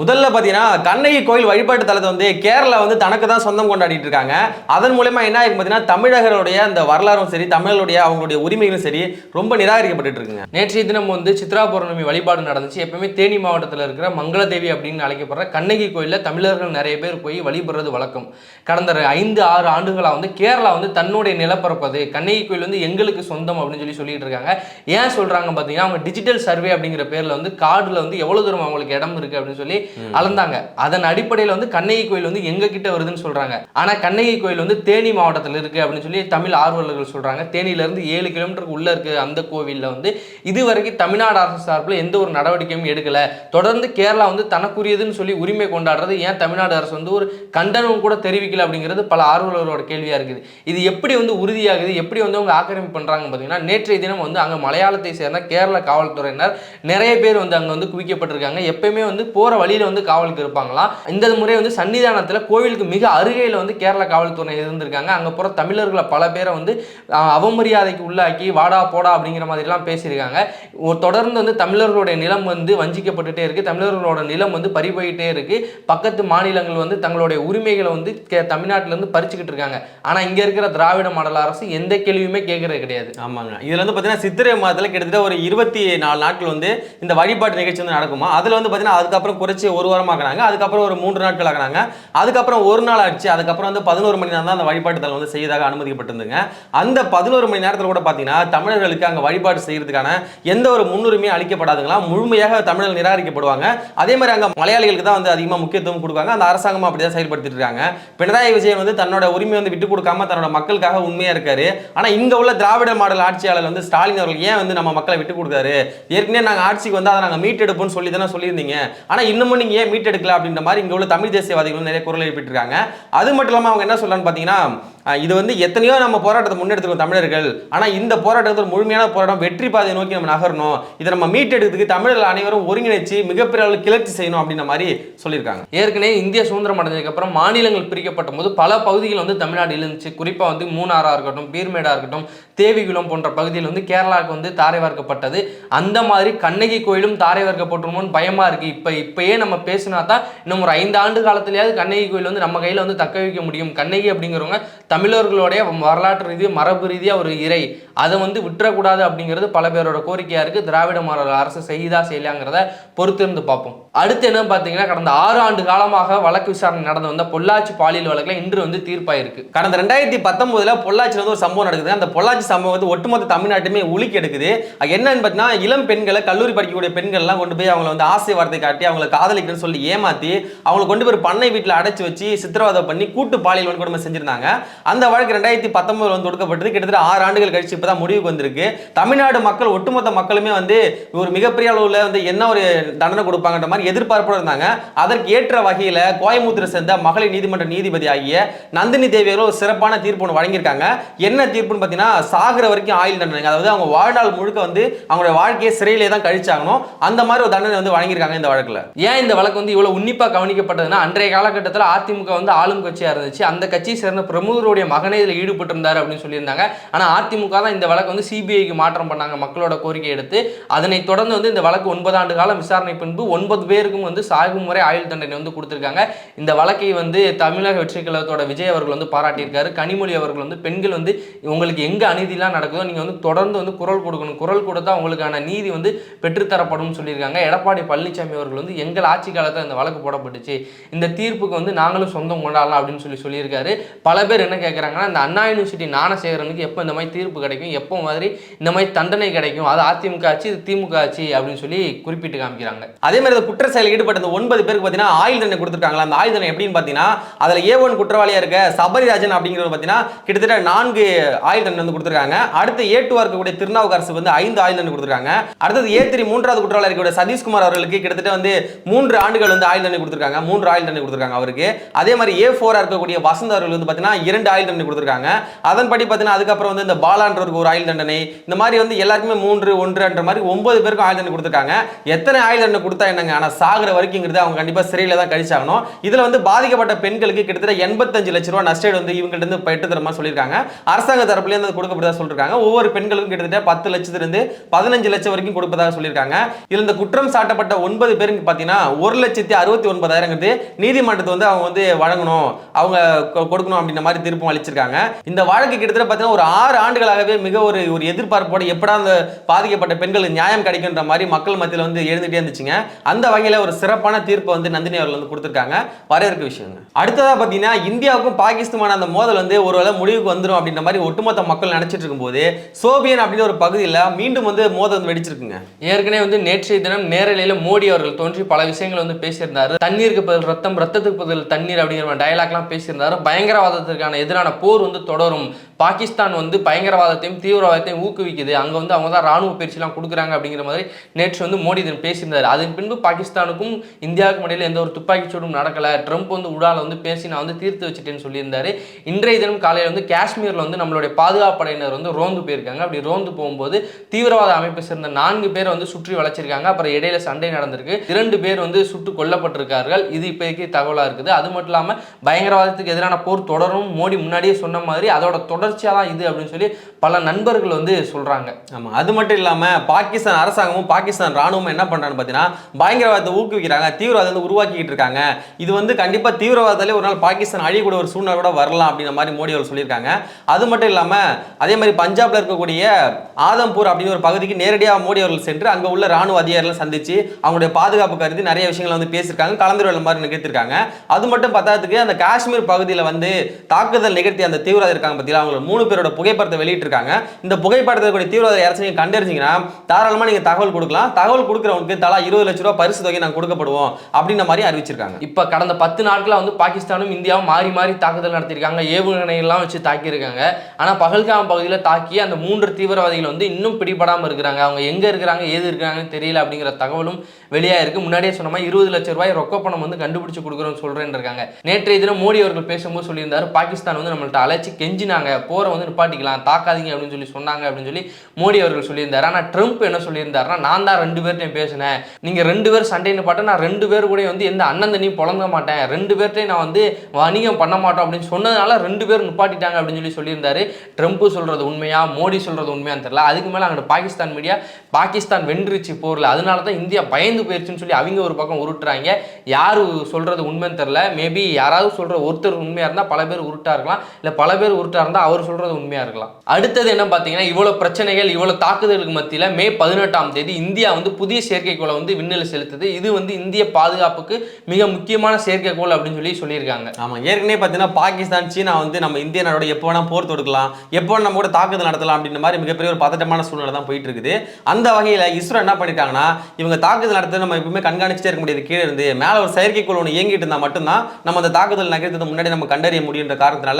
முதல்ல பார்த்தீங்கன்னா கண்ணகி கோயில் வழிபாட்டு தலத்தை வந்து கேரளா வந்து தனக்கு தான் சொந்தம் கொண்டாடிட்டு இருக்காங்க. அதன் மூலயமா என்ன ஆயிருக்கு பார்த்தீங்கன்னா தமிழர்களுடைய அந்த வரலாறும் சரி தமிழர்களுடைய அவங்களுடைய உரிமைகளும் சரி ரொம்ப நிராகரிக்கப்பட்டு இருக்குங்க. நேற்றைய தினம் வந்து சித்ரா பௌர்ணமி வழிபாடு நடந்துச்சு. எப்பவுமே தேனி மாவட்டத்தில் இருக்கிற மங்களதேவி அப்படின்னு அழைக்கப்படுற கண்ணகி கோயிலில் தமிழர்கள் நிறைய பேர் போய் வழிபடுறது வழக்கம். கடந்த ஐந்து ஆறு ஆண்டுகளாக வந்து கேரளா வந்து தன்னுடைய நிலப்பரப்பது கண்ணகி கோயில் வந்து எங்களுக்கு சொந்தம் அப்படின்னு சொல்லி சொல்லிட்டு இருக்காங்க. ஏன் சொல்றாங்க பார்த்தீங்கன்னா அவங்க டிஜிட்டல் சர்வே அப்படிங்கிற பேரில் வந்து கார்டில் வந்து எவ்வளோ தூரம் அவங்களுக்கு இடம் இருக்கு அப்படின்னு சொல்லி அளந்தாங்க. அதன் அடிப்படையில் வந்து கண்ணகி கோயில் வந்து எங்க கிட்ட வருதுன்னு சொல்றாங்க. ஆனா கண்ணகி கோயில் வந்து தேனி மாவட்டத்தில் இருக்கு அப்படின்னு சொல்லி தமிழ் ஆர்வலர்கள் சொல்றாங்க. தேனியில இருந்து ஏழு கிலோமீட்டருக்கு உள்ள இருக்கு அந்த கோவிலில் வந்து இதுவரைக்கும் தமிழ்நாடு அரசு சார்பில் எந்த ஒரு நடவடிக்கையும் எடுக்கல. தொடர்ந்து கேரளா வந்து தனக்குரியதுன்னு சொல்லி உரிமை கொண்டாடுறது ஏன் தமிழ்நாடு அரசு வந்து ஒரு கண்டனம் கூட தெரிவிக்கல அப்படிங்கிறது பல ஆர்வலர்களோட கேள்வியா இருக்குது. இது எப்படி வந்து உறுதியாகுது? எப்படி வந்து அவங்க ஆக்கிரமிப்பு பண்றாங்க பார்த்தீங்கன்னா நேற்றைய தினம் வந்து அங்க மலையாளத்தை சேர்ந்த கேரள காவல்துறையினர் நிறைய பேர் வந்து அங்க வந்து குவிக்கப்பட்டிருக்காங்க. எப்பயுமே வந்து போற வழியில் வந்து காவலுக்கு இருப்பாங்களாம். இந்த முறை வந்து சன்னிதானத்தில் கோவிலுக்கு மிக அருகையில் வந்து கேரள காவல்துறை இருந்திருக்காங்க. அங்கே போகிற தமிழர்களை பல பேரை வந்து அவமரியாதைக்கு உள்ளாக்கி வாடா போடா அப்படிங்கிற மாதிரிலாம் பேசியிருக்காங்க. தொடர்ந்து வந்து தமிழர்களுடைய நிலம் வந்து வஞ்சிக்கப்பட்டுட்டே இருக்கு. தமிழர்களோட நிலம் வந்து பறிபோயிட்டே இருக்கு. பக்கத்து மாநிலங்கள் வந்து தங்களுடைய உரிமைகளை வந்து கே- தமிழ்நாட்டிலேருந்து பறிச்சுக்கிட்டு இருக்காங்க. ஆனால் இங்கே இருக்கிற திராவிட மாடல் அரசு எந்த கேள்வியுமே கேட்கறது கிடையாது. ஆமாங்க. இதுல வந்து பார்த்தீங்கன்னா சித்திரை மாதத்தில் கிட்டத்தட்ட ஒரு இருபத்தி நாலு நாட்கள் வந்து இந்த வழிபாட்டு நிகழ்ச்சி வந்து நடக்குமா? அதில் வந்து பார்த்தீங்கன்னா அதுக்கப்புறம் குறைச்சி ஒரு வாரம் ஆக்குனாங்க. அதுக்கப்புறம் ஒரு மூன்று நாட்கள் ஆக்குனாங்க. அதுக்கப்புறம் ஒரு நாள் ஆச்சு. அதுக்கப்புறம் வந்து பதினோரு மணி நேரம் தான் அந்த வழிபாட்டுதல் வந்து செய்யதாக அனுமதிக்கப்பட்டிருந்துங்க. அந்த பதினோரு மணி நேரத்தில் கூட பார்த்தீங்கன்னா தமிழர்களுக்கு அங்கே வழிபாடு செய்யறதுக்கான எந்த ஒரு முன்னுரிமையும் அளிக்கப்படாதுங்களா? முழுமையாக தமிழர்கள் நிராகரிக்கப்படுவாங்க. அதே மாதிரி அங்கே மலையாளிகளுக்கு தான் வந்து அதிகமாக முக்கியத்துவம் கொடுக்காங்க அந்த அரசாங்கமும் அப்படி தான் செயல்படுத்திட்டு இருக்காங்க. பினராயி விஜயன் வந்து தன்னோட உரிமை வந்து விட்டு கொடுக்காம தன்னோட மக்களுக்காக உண்மையாக இருக்காரு. ஆனால் இங்கே உள்ள திராவிட மாடல் ஆட்சியாளர் வந்து ஸ்டாலின் அவர்கள் ஏன் வந்து நம்ம மக்களை விட்டு கொடுக்காரு ஏற்கனவே நாங்கள் ஆட்சிக்கு வந்து அதை நாங்கள் மீட்டெடுப்போம்னு சொல்லி தானே சொல்லியிருந்தீங்க. ஆனால் இன்னும் திரும்ப நீங்க ஏன் மீட்டெடுக்கல அப்படின்ற மாதிரி இங்க உள்ள தமிழ் தேசியவாதிகள் நிறைய குரல் எழுப்பிட்டு இருக்காங்க. அது மட்டும் இல்லாம அவங்க என்ன சொல்றான்னு பாத்தீங்கன்னா இது வந்து எத்தனையோ நம்ம போராட்டத்தை முன்னெடுத்துருக்கோம் தமிழர்கள். ஆனால் இந்த போராட்டத்தில் முழுமையான போராட்டம் வெற்றி பாதையை நோக்கி நம்ம நகரணும். இதை நம்ம மீட்டெடுக்கிறதுக்கு தமிழர்கள் அனைவரும் ஒருங்கிணைச்சு மிகப்பெரிய அளவில் கிளர்ச்சி செய்யணும் அப்படின்ற மாதிரி சொல்லியிருக்காங்க. ஏற்கனவே இந்திய சுதந்திரம் அடைஞ்சதுக்கப்புறம் மாநிலங்கள் பிரிக்கப்பட்ட போது பல பகுதிகள் வந்து தமிழ்நாடு இருந்துச்சு. குறிப்பாக வந்து மூணாராக இருக்கட்டும் பீர்மேடாக இருக்கட்டும் தேவிகுளம் போன்ற பகுதியில் வந்து கேரளாவுக்கு வந்து தாரை வார்க்கப்பட்டது. அந்த மாதிரி கண்ணகி கோயிலும் தாரை வார்க்கப்பட்டுருமோன்னு பயமாக இருக்குது இப்போ இப்போயே நம்ம பேசினா தான் இன்னும் ஒரு ஐந்து ஆண்டு காலத்திலேயாவது கண்ணகி கோயில் வந்து நம்ம கையில் வந்து தக்க வைக்க முடியும். கண்ணகி அப்படிங்கிறவங்க தமிழர்களுடைய வரலாற்று ரீதி மரபு ரீதியாக ஒரு இறை. அதை வந்து விட்டுறக்கூடாது அப்படிங்கிறது பல பேரோட கோரிக்கையாக இருக்குது திராவிட மாடல் அரசு செய்தா செய்யலாங்கிறத பொறுத்திருந்து பார்ப்போம். அடுத்து என்ன பார்த்தீங்கன்னா கடந்த ஆறு ஆண்டு காலமாக வழக்கு விசாரணை நடந்து வந்த பொள்ளாச்சி பாலியல் வழக்கில் இன்று வந்து தீர்ப்பாயிருக்கு. கடந்த ரெண்டாயிரத்தி பத்தொன்பதுல பொள்ளாச்சியில் வந்து ஒரு சம்பவம் நடக்குது. அந்த பொள்ளாச்சி சம்பவம் வந்து ஒட்டுமொத்த தமிழ்நாட்டுமே உலுக்கி எடுக்குது. அது என்னன்னு பார்த்தீங்கன்னா இளம் பெண்களை கல்லூரி படிக்கக்கூடிய பெண்கள்லாம் கொண்டு போய் அவங்கள வந்து ஆசை வார்த்தை காட்டி அவங்களை காதலிக்கணும்னு சொல்லி ஏமாத்தி அவங்களை கொண்டு போய் பண்ணை வீட்டில் அடைச்சி வச்சு சித்திரவதை பண்ணி கூட்டு பாலியல் வன்கொடுமை செஞ்சிருந்தாங்க. அந்த வழக்கு ரெண்டாயிரத்தி பத்தொன்பதுல வந்து தொடுக்கப்பட்டது கிட்டத்தட்ட ஆறு ஆண்டுகள் கழிச்சு இப்பதான் முடிவுக்கு வந்திருக்கு. தமிழ்நாடு மக்கள் ஒட்டுமொத்த மக்களுமே வந்து ஒரு மிகப்பெரிய அளவில் வந்து என்ன ஒரு தண்டனை கொடுப்பாங்கன்ற மாதிரி எதிர்பார்ப்போடு இருந்தாங்க. அதற்கு ஏற்ற வகையில் கோயம்புத்தூரை சேர்ந்த மகளிர் நீதிமன்ற நீதிபதி ஆகிய நந்தினி தேவியர்கள் ஒரு சிறப்பான தீர்ப்பு ஒன்று வழங்கியிருக்காங்க. என்ன தீர்ப்புன்னு பார்த்தீங்கன்னா சாகிற வரைக்கும் ஆயுள் தண்டனை அதாவது அவங்க வாழ்நாள் முழுக்க வந்து அவங்களுடைய வாழ்க்கையை சிறையிலே தான் கழிச்சாகணும். அந்த மாதிரி ஒரு தண்டனை வந்து வழங்கியிருக்காங்க இந்த வழக்கில். ஏன் இந்த வழக்கு வந்து இவ்வளோ உன்னிப்பாக கவனிக்கப்பட்டதுன்னா அன்றைய காலகட்டத்தில் அதிமுக வந்து ஆளும் கட்சியாக இருந்துச்சு. அந்த கட்சியை சேர்ந்த பிரமுகருடைய மகனே இதில் ஈடுபட்டிருந்தார் அப்படின்னு சொல்லியிருந்தாங்க. ஆனால் அதிமுக தான் இந்த வழக்கு வந்து சிபிஐக்கு மாற்றம் பண்ணாங்க மக்களோட கோரிக்கை எடுத்து. அதனைத் தொடர்ந்து வந்து இந்த வழக்கு ஒன்பது ஆண்டு காலம் விசாரணை பின்பு ஒன்பது பேருக்கும் வந்து சாகும் முறை ஆயுள் தண்டனை வந்து கொடுத்துருக்காங்க. இந்த வழக்கை வந்து தமிழக வெற்றி கழகத்தோட விஜய் அவர்கள் வந்து பாராட்டியிருக்காரு. கனிமொழி அவர்கள் வந்து பெண்கள் வந்து உங்களுக்கு எங்கே அநீதிலாம் நடக்குதோ நீங்கள் வந்து தொடர்ந்து வந்து குரல் கொடுக்கணும். குரல் கொடுத்தா உங்களுக்கான நீதி வந்து பெற்றுத்தரப்படும் சொல்லியிருக்காங்க. எடப்பாடி பழனிசாமி அவர்கள் வந்து எங்கள் ஆட்சி காலத்தில் இந்த வழக்கு போடப்பட்டுச்சு. இந்த தீர்ப்புக்கு வந்து நாங்களும் சொந்தம் கொண்டாடலாம் அப்படின்னு சொல்லி சொல்லியிருக்காரு. பல பேர் என்ன கேட்குறாங்கன்னா இந்த அண்ணா யூனிவர்சிட்டி ஞானசேகரனுக்கு எப்போ இந்த மாதிரி தீர்ப்பு கிடைக்கும் எப்போ மாதிரி இந்த மாதிரி தண்டனை கிடைக்கும் அது அதிமுக ஆச்சு இது திமுக ஆச்சு அப்படின்னு சொல்லி குறிப்பிட்டு காமிக்கிறாங்க. அதே மாதிரி இந்த குற்ற செயலில் ஈடுபட்ட இந்த ஒன்பது பேருக்கு பார்த்தீங்கன்னா ஆயுள் தண்டனை கொடுத்துருக்காங்களா? அந்த ஆயுள் தண்டனை எப்படின்னு பார்த்தீங்கன்னா அதில் ஏ ஒன் குற்றவாளியாக இருக்க சபரிராஜன் அப்படிங்கிறது பார்த்தீங்கன்னா கிட்டத்தட்ட நான்கு ஆயுள் தண்டனை வந்து கொடுத்துருக்காங்க. அடுத்து ஏ டூ இருக்கக்கூடிய திருநாவுக்கரசு வந்து ஐந்து ஆயுள் தண்டனை கொடுத்துருக்காங்க. அடுத்தது ஏ த்ரீ மூன்றாவது குற்றவாளி இருக்கக்கூடிய சதீஷ்குமார் அவர்களுக்கு கிட்டத்தட்ட வந்து மூன்று ஆண்டுகள் வந்து ஆயுள் தண்டனை கொடுத்துருக்காங்க. மூன்று ஆயுள் தண்டனை கொடுத்துருக்காங்க அவருக்கு. அதே மாதிரி ஏ ஃபோரா இருக்கக்கூடிய வசந்த் அவர்கள் வந்து பார்த்தீங்கன்னா இரண்டு ஆயுள் தண்டனை கொடுத்துருக்காங்க. அதன்படி பார்த்தீங்கன்னா அதுக்கப்புறம் வந்து இந்த பாலான்றவருக்கு ஒரு ஆயுள் தண்டனை இந்த மாதிரி வந்து எல்லாருக்குமே மூன்று ஒன்றுன்ற மாதிரி ஒன்பது பேருக்கும் ஆயுள் தண்டனை கொடுத்துருக்காங்க. எத்தனை ஆயுள் தண்டனை கொடுத்தா என்னங்க? ஆனால் சாகிற வரைக்குங்கிறது அவங்க கண்டிப்பாக சிறையில் தான் கழிச்சாகணும். இதில் வந்து பாதிக்கப்பட்ட பெண்களுக்கு கிட்டத்தட்ட எண்பத்தஞ்சு லட்ச ரூபா நஷ்டஈடு வந்து இவங்கள்ட்ட இருந்து பெற்று தர மாதிரி சொல்லியிருக்காங்க. அரசாங்க தரப்புலேருந்து அது கொடுக்கப்படுறதா சொல்லியிருக்காங்க ஒவ்வொரு பெண்களுக்கும் கிட்டத்தட்ட பத்து லட்சத்திலிருந்து பதினஞ்சு லட்சம் வரைக்கும் கொடுப்பதாக சொல்லியிருக்காங்க. இதில் இந்த குற்றம் சாட்டப்பட்ட ஒன்பது பேருக்கு பார்த்தீங்கன்னா ஒரு லட்சத்தி அறுபத்தி ஒன்பதாயிரங்கிறது நீதிமன்றத்தை வந்து அவங்க வந்து வழங்கணும். அவங்க கொடுக்கணும் அப்படின்ற மாதிரி தீர்ப்பும் அளிச்சிருக்காங்க. இந்த வழக்கு கிட்டத்தட்ட பார்த்தீங்கன்னா ஒரு ஆறு ஆண்டுகளாகவே மிக ஒரு ஒரு எதிர்பார்ப்போட எப்படா அந்த பாதிக்கப்பட்ட பெண்களுக்கு நியாயம் கிடைக்குன்ற மாதிரி மக்கள் மத்தியில் வந்து எழுந்துட்டே இருந்துச்சுங்க. அந்த வகையில் ஒரு சிறப்பான தீர்ப்பை வந்து நந்தினி அவர்கள் வந்து கொடுத்துருக்காங்க. வரவேற்க விஷயங்க. அடுத்ததா பார்த்தீங்கன்னா இந்தியாவுக்கும் பாகிஸ்தான் அந்த மோதல் வந்து ஒருவேளை முடிவுக்கு வந்துடும் அப்படின்ற மாதிரி ஒட்டுமொத்த மக்கள் நினைச்சிட்டு இருக்கும்போது சோபியன் அப்படின்னு ஒரு பகுதியில் மீண்டும் வந்து மோதல் வந்து வெடிச்சிருக்குங்க. ஏற்கனவே வந்து நேற்றைய தினம் நேரலையில் மோடி அவர்கள் தோன்றி பல விஷயங்கள் வந்து பேசியிருந்தார். தண்ணீருக்கு பதில் ரத்தம் ரத்தத்துக்கு பதில் தண்ணீர் அப்படிங்கிற டயலாக்லாம் பேசியிருந்தாரு. பயங்கரவாதத்திற்கான எதிரான போர் வந்து தொடரும். பாகிஸ்தான் வந்து பயங்கரவாதத்தையும் தீவிரவாதத்தையும் ஊக்குவிக்குது. அங்கே வந்து அவங்க தான் ராணுவ பயிற்சிலாம் கொடுக்குறாங்க அப்படிங்கிற மாதிரி நேற்று வந்து மோடி இதன் பேசியிருந்தார். அதன் பின்பு பாகிஸ்தானுக்கும் இந்தியாவுக்கும் இடையில் எந்த ஒரு துப்பாக்கி சூடும் நடக்கலை. ட்ரம்ப் வந்து உடால வந்து பேசி நான் வந்து தீர்த்து வச்சுட்டேன்னு சொல்லியிருந்தாரு. இன்றைய தினம் காலையில் வந்து காஷ்மீரில் வந்து நம்மளுடைய பாதுகாப்பு படையினர் வந்து ரோந்து போயிருக்காங்க. அப்படி ரோந்து போகும்போது தீவிரவாத அமைப்பை சேர்ந்த நான்கு பேர் வந்து சுற்றி வளைச்சிருக்காங்க. அப்புறம் இடையில சண்டை நடந்திருக்கு. இரண்டு பேர் வந்து சுட்டு கொல்லப்பட்டிருக்கார்கள். இது இப்போதைக்கு தகவலாக இருக்குது. அது மட்டும் இல்லாமல் பயங்கரவாதத்துக்கு எதிரான போர் தொடரும் மோடி முன்னாடியே சொன்ன மாதிரி அதோட தொடர்ச்சியாக தான் இது அப்படின்னு சொல்லி பல நண்பர்கள் வந்து சொல்றாங்க. ஆமாம் அது மட்டும் இல்லாமல் பாகிஸ்தான் அரசாங்கமும் பாகிஸ்தான் ராணுவமும் என்ன பண்ணுறான்னு பார்த்தீங்கன்னா பயங்கரவாதத்தை ஊக்குவிக்கிறாங்க தீவிரவாதத்தை உருவாக்கிக்கிட்டு இருக்காங்க. இது வந்து கண்டிப்பா தீவிரவாதத்திலே ஒரு நாள் பாகிஸ்தான் அழியக்கூடிய ஒரு சூழ்நிலை கூட வரலாம் அப்படின்ற மாதிரி மோடி அவர் சொல்லியிருக்காங்க. அது மட்டும் இல்லாமல் அதே மாதிரி பஞ்சாப்ல இருக்கக்கூடிய ஆதம்பூர் அப்படின்னு ஒரு பகுதிக்கு நேரடியாக மோடி அவர்கள் சென்று அங்க உள்ள ராணுவ அதிகாரிகளை சந்திச்சு அவங்களுடைய பாதுகாப்பு கருதி நிறைய விஷயங்களை வந்து பேசியிருக்காங்க. கலந்துரையாடல் மாதிரி நிகழ்த்திருக்காங்க அது மட்டும் பத்தாததுக்கு அந்த காஷ்மீர் பகுதியில் வந்து தாக்குதல் நிகழ்த்தி அந்த தீவிரவாதி இருக்காங்க பார்த்தீங்களா அவங்க மூணு பேரோட புகைப்படத்தை வெளியிட்டிருக்காங்க. இந்த புகைப்படத்தை கூடிய தீவிரவாத யாராச்சும் கண்டறிஞ்சிங்கன்னா தாராளமா நீங்க தகவல் கொடுக்கலாம். தகவல் கொடுக்குறவங்களுக்கு தலா இருபது லட்ச ரூபா பரிசு தொகை நாங்கள் கொடுக்கப்படுவோம் அப்படின்ற மாதிரி அறிவிச்சிருக்காங்க. இப்ப கடந்த பத்து நாட்களா வந்து பாகிஸ்தானும் இந்தியாவும் மாறி மாறி தாக்குதல் நடத்தியிருக்காங்க. ஏவுகணை எல்லாம் வச்சு தாக்கியிருக்காங்க. ஆனா பகல்காம் பகுதியில் தாக்கி அந்த மூன்று தீவிரவாதிகள் வந்து இன்னும் பிடிபடாம இருக்கிறாங்க. அவங்க எங்க இருக்கிறாங்க ஏது இருக்கிறாங்கன்னு தெரியல அப்படிங்கிற தகவலும் வெளியாக இருக்கு முன்னாடியே சொன்ன மாதிரி இருபது லட்சம் ரூபாய் ரொக்க பணம் வந்து கண்டுபிடிச்சு கொடுக்குறோம்னு சொல்றேன் இருக்காங்க நேற்றைய தினம் மோடி அவர்கள் பேசும்போது சொல்லியிருந்தார் பாகிஸ்தான் வந்து நம்மள்ட்ட அழைச்சி கெஞ்சினாங்க. போரை வந்து நிப்பாட்டிக்கலாம் தாக்காதீங்க அப்படின்னு சொல்லி சொன்னாங்க அப்படின்னு சொல்லி மோடி அவர்கள் சொல்லியிருந்தார். ஆனா ட்ரம்ப் என்ன சொல்லியிருந்தாருன்னா நான் தான் ரெண்டு பேர்ட்டையும் பேசினேன். நீங்க ரெண்டு பேர் சண்டைன்னு பார்த்தா நான் ரெண்டு பேர் கூட வந்து எந்த அண்ணன் தண்ணியும் புலங்க மாட்டேன். ரெண்டு பேர்ட்டையும் நான் வந்து வணிகம் பண்ண மாட்டோம் அப்படின்னு சொன்னதுனால ரெண்டு பேர் நிப்பாட்டிட்டாங்க அப்படின்னு சொல்லி சொல்லியிருந்தாரு. ட்ரம்ப் சொல்றது உண்மையா? மோடி சொல்றது உண்மையான்னு தெரியல. அதுக்கு மேல அங்கே பாகிஸ்தான் மீடியா பாகிஸ்தான் வென்றுச்சு போரில். அதனால தான் இந்தியா பயந்து போயிருச்சுன்னு சொல்லி அவங்க ஒரு பக்கம் உருட்டுறாங்க. யாரு சொல்றது உண்மைன்னு தெரியல. மேபி யாராவது சொல்ற ஒருத்தர் உண்மையா இருந்தா பல பேர் உருட்டாரு இருக்கலாம் இல்லை பல பேர் உருட்டா இருந்தால் அவர் சொல்றது உண்மையா இருக்கலாம். அடுத்தது என்ன பாத்தீங்கன்னா இவ்வளவு பிரச்சனைகள் இவ்வளவு தாக்குதலுக்கு மத்தியில் மே பதினெட்டாம் தேதி இந்தியா வந்து புதிய செயற்கைக்கோளை வந்து விண்ணில் செலுத்துது. இது வந்து இந்திய பாதுகாப்புக்கு மிக முக்கியமான செயற்கைக்கோள் அப்படின்னு சொல்லி சொல்லியிருக்காங்க. ஆமாம் ஏற்கனவே பார்த்தீங்கன்னா பாகிஸ்தான் சீனா வந்து நம்ம இந்திய நாடோட எப்போ வேணா போர் தொடுக்கலாம் எப்போ நம்ம கூட தாக்குதல் நடத்தலாம் அப்படின்ற மாதிரி மிகப்பெரிய ஒரு பதட்டமான சூழ்நிலை தான் போயிட்டு இருக்குது. அந்த வகையில் இஸ்ரோ என்ன பண்ணிட்டாங்கன்னா இவங்க தாக்குதல் நடத்த நம்ம எப்பவுமே கண்காணிச்சிட்டே இருக்க முடியாது. கீழே இருந்து மேலே ஒரு செயற்கைக்கோள் ஒன்று இயங்கிட்டு இருந்தால் மட்டும்தான் நம்ம அந்த தாக்குதல் நகரத்தை முன்னாடி நம்ம கண்டறிய முடியுன்ற காரணத்தினால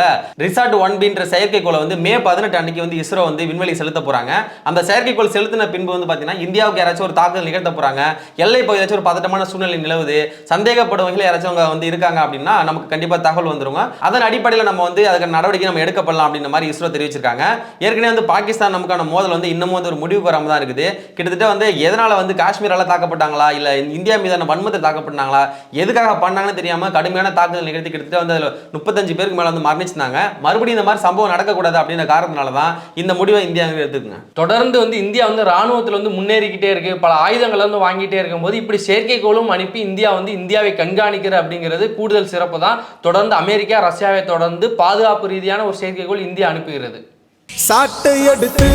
ரிசார்ட் ஒன் பின்ற செயற்கைக்கோளை வந்து மே பதினெட்டு அன்னைக்கு வந்து இஸ்ரோ வந்து விண்வெளி செலுத்த போறாங்க. அந்த செயற்கைக்கோள் செலுத்தின பின்பு வந்து பார்த்தீங்கன்னா இந்தியாவுக்கு யாராச்சும் ஒரு தாக்குதல் நிகழ்த்த போறாங்க. எல்லை பகுதியாச்சும் ஒரு பதட்டமான சூழ்நிலை நிலவுது. சந்தேகப்படும் வகையில் யாராச்சும் அவங்க வந்து இருக்காங்க அப்படின்னா நமக்கு கண்டிப்பா தகவல் வந்துருங்க. அதன் அடிப்படையில் நம்ம வந்து அதுக்கான நடவடிக்கை நம்ம எடுக்கப்படலாம் அப்படின்ற மாதிரி இஸ்ரோ தெரிவிச்சிருக்காங்க. ஏற்கனவே வந்து பாகிஸ்தான் நமக்கான மோதல் வந்து இன்னமும் வந்து ஒரு முடிவு வராம தான் இருக்குது. கிட்டத்தட்ட வந்து எதனால வந்து காஷ்மீரால தாக்கப்பட்டாங்களா? இல்ல இந்தியா மீதான வன்மத்தை தாக்கப்பட்டாங்களா? எதுக்காக பண்ணாங்கன்னு தெரியாம கடுமையான தாக்குதல் நிகழ்த்தி கிட்டத்தட்ட வந்து முப்பத்தஞ்சு பேருக்கு மேல வந்து மரணிச்சிருந்தாங்க மறுபடியும் இந்த மாதிரி சம்பவம் நடக்கக்கூடாது அப்படின்ற காரணத்தினால தான் இந்த முடிவை இந்தியா எடுத்துக்குங்க. தொடர்ந்து வந்து இந்தியா வந்து ராணுவத்தில் வந்து முன்னேறிக்கிட்டே இருக்கு. பல ஆயுதங்களை வந்து வாங்கிட்டே இருக்கும்போது இப்படி செயற்கைக்கோளும் அனுப்பி இந்தியா வந்து இந்தியாவை கண்காணிக்கிற அப்படிங்கிறது கூடுதல் சிறப்பு தான். தொடர்ந்து அமெரிக்கா ரஷ்யாவை தொடர்ந்து பாதுகாப்பு ரீதியான ஒரு செயற்கைக்கோள் இந்தியா அனுப்புகிறது. சாட்டை எடுத்து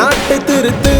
நாட்டை திருத்து.